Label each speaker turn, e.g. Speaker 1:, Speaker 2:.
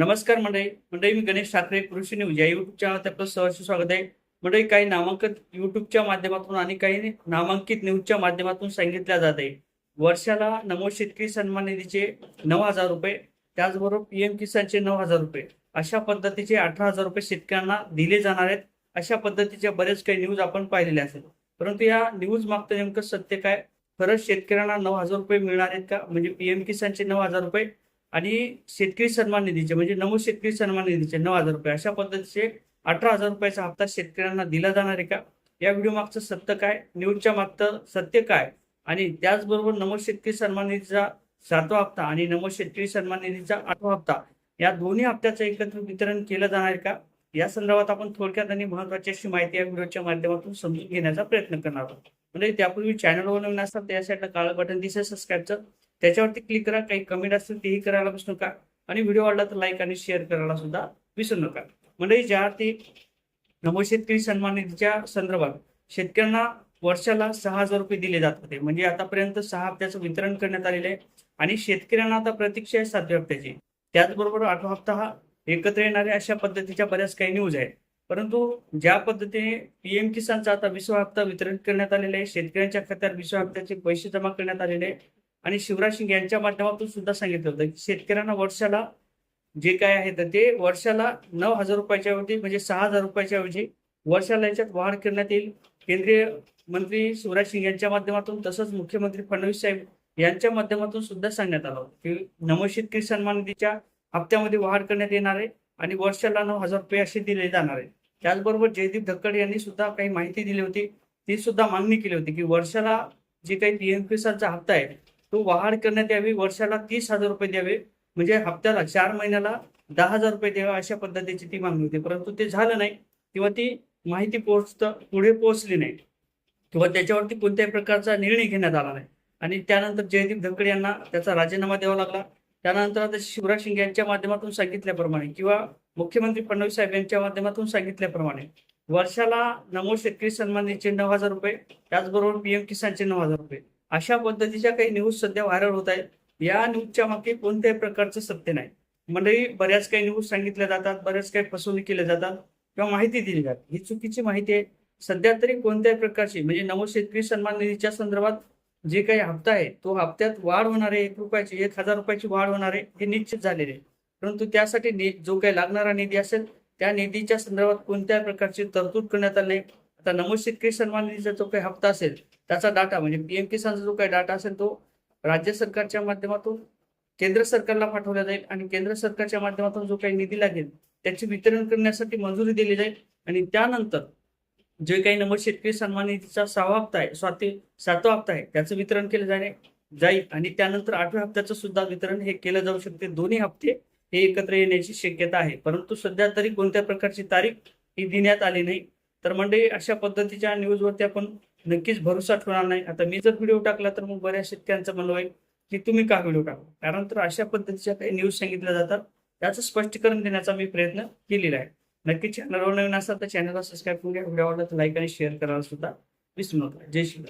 Speaker 1: नमस्कार मंडळी. मंडळी मी गणेश ठाकरे कृषी न्यूज या युट्यूब चॅनल आपलं सहर्ष स्वागत आहे. मंडळी काही नामांकित युट्यूबच्या माध्यमातून आणि काही नामांकित न्यूजच्या माध्यमातून सांगितल्या जात आहे. वर्षाला नमो शेतकरी सन्मान निधीचे नऊ हजार रुपये त्याचबरोबर पीएम किसानचे नऊ हजार रुपये. अशा पद्धतीचे अठरा हजार रुपये शेतकऱ्यांना दिले जाणार आहेत. अशा पद्धतीच्या बरेच काही न्यूज आपण पाहिलेले असेल. परंतु या न्यूज मागतं नेमकं सत्य काय? खरंच शेतकऱ्यांना नऊ हजार रुपये मिळणार आहेत का? म्हणजे पीएम किसानचे नऊ हजार रुपये आणि शेतकरी सन्मान निधीचे म्हणजे नमो शेतकरी सन्मान निधीचे नऊ हजार रुपये. अशा पद्धतीचे अठरा हजार रुपयाचा हप्ता शेतकऱ्यांना दिला जाणार आहे का? या व्हिडिओ मागचं सत्य काय? न्यूजच्या मागचं सत्य काय? आणि त्याचबरोबर नमो शेतकरी सन्मान निधीचा सातवा हप्ता आणि नमो शेतकरी सन्मान निधीचा आठवा हप्ता या दोन्ही हप्त्याचं एकत्र वितरण केलं जाणार का? या संदर्भात आपण थोडक्यात आणि महत्वाची अशी माहिती या व्हिडिओच्या माध्यमातून समजून घेण्याचा प्रयत्न करणार आहोत. म्हणजे त्यापूर्वी चॅनलवर नवीन असतात त्यासाठी काळं बटन दिसेल सबस्क्राईबचं त्याच्यावरती क्लिक करा. काही कमेंट असतील तेही करायला बसू नका. आणि व्हिडिओ आवडला तर लाईक आणि शेअर करायला सुद्धा विसरू नका. म्हणजे ज्या ते नमो शेतकरी सन्मान निधीच्या संदर्भात शेतकऱ्यांना वर्षाला सहा हजार रुपये दिले जात होते. म्हणजे आतापर्यंत सहा हप्त्याचं वितरण करण्यात आलेलं आहे. आणि शेतकऱ्यांना आता प्रतीक्षा आहे सातव्या हप्त्याची. त्याचबरोबर आठवा हप्ता हा एकत्र येणाऱ्या अशा पद्धतीच्या बऱ्याच काही न्यूज आहेत. परंतु ज्या पद्धतीने पीएम किसानचा आता विश्व हप्ता वितरण करण्यात आलेला आहे शेतकऱ्यांच्या खात्यात विश्व हप्त्याचे पैसे जमा करण्यात आलेले आहे आणि शिवराज सिंग यांच्या माध्यमातून सुद्धा सांगितलं होतं की शेतकऱ्यांना वर्षाला जे काय आहे तर ते वर्षाला नऊ हजार रुपयाच्या ऐवजी म्हणजे सहा हजार रुपयाच्या ऐवजी वर्षाला याच्यात वाढ करण्यात येईल. केंद्रीय मंत्री शिवराज सिंग यांच्या माध्यमातून तसंच मुख्यमंत्री फडणवीस साहेब यांच्या माध्यमातून सुद्धा सांगण्यात आलं की नमो शेतकरी सन्मान निधीच्या हप्त्यामध्ये वाढ करण्यात येणार आहे आणि वर्षाला नऊ हजार रुपये असे दिले जाणार आहे. त्याचबरोबर जयदीप धक्कड यांनी सुद्धा काही माहिती दिली होती. ती सुद्धा मागणी केली होती की वर्षाला जे काही पीएम किसानचा हप्ता आहे तो वाढ करण्यात यावी वर्षाला तीस हजार रुपये द्यावे. म्हणजे हप्त्याला चार महिन्याला दहा हजार रुपये द्यावे अशा पद्धतीची ती मागणी होती. परंतु ते झालं नाही किंवा ती माहिती पोहोचत पुढे पोहोचली नाही किंवा त्याच्यावरती कोणत्याही प्रकारचा निर्णय घेण्यात आला नाही. आणि त्यानंतर जयदीप धक्कड यांना त्याचा राजीनामा द्यावा लागला. त्यानंतर आता शिवराज सिंग यांच्या माध्यमातून सांगितल्याप्रमाणे किंवा मुख्यमंत्री फडणवीस साहेब यांच्या माध्यमातून सांगितल्याप्रमाणे वर्षाला नमो शेतकरी सन्मान निधीचे नऊ हजार रुपये त्याचबरोबर पीएम किसानचे नऊ हजार रुपये. अशा पद्धतीच्या काही न्यूज सध्या व्हायरल होत आहेत. या न्यूजच्या मागे कोणत्याही प्रकारचं सत्य नाही. मंडळी बऱ्याच काही न्यूज सांगितल्या जातात बऱ्याच काही फसवणूक केल्या जातात किंवा माहिती दिली जाते. ही चुकीची माहिती आहे. सध्या तरी कोणत्याही प्रकारची म्हणजे नमो शेतकरी सन्मान निधीच्या संदर्भात जे काही हप्ता आहे तो हप्त्यात वाढ होणार आहे. एक रुपयाची एक हजार रुपयाची वाढ होणार आहे हे निश्चित झालेले आहे. परंतु त्यासाठी नि- जो काही लागणारा निधी असेल त्या निधीच्या संदर्भात कोणत्याही प्रकारची तरतूद करण्यात आली नाही. आता नमो शेतकरी सन्मान निधीचा जो काही हप्ता असेल त्याचा डाटा म्हणजे पीएम किसानचा जो काही डाटा असेल तो राज्य सरकारच्या माध्यमातून केंद्र सरकारला पाठवला जाईल आणि केंद्र सरकारच्या माध्यमातून जो काही निधी लागेल त्याचे वितरण करण्यासाठी मंजुरी दिली जाईल. आणि त्यानंतर जे काही नमो शेतकरी सन्मान निधीचा सहावा हप्ता आहे स्वाती सातवा हप्ता आहे त्याचं वितरण केलं जाणे जाईल. आणि त्यानंतर आठव्या हप्त्याचं सुद्धा वितरण हे केलं जाऊ शकते. दोन्ही हप्ते हे एकत्र येण्याची शक्यता आहे. परंतु सध्या तरी कोणत्या प्रकारची तारीख ही देण्यात आली नाही. तर मंडळी अशा पद्धतीच्या न्यूजवरती आपण नक्कीच भरोसा ठेवणार नाही. आता मी जर व्हिडिओ टाकला तर मग बऱ्याच शेतकऱ्यांचं म्हणलं होईल की तुम्ही का व्हिडिओ टाकला? कारण तर अशा पद्धतीच्या काही न्यूज सांगितल्या जातात. त्याचं स्पष्टीकरण देण्याचा मी प्रयत्न केलेला आहे. नक्की चॅनलवर नवीन असाल तर चॅनलला सबस्क्राईब करून घ्या. व्हिडिओ आवडला तर लाईक आणि शेअर करायला सुद्धा विसरू नका. जय श्री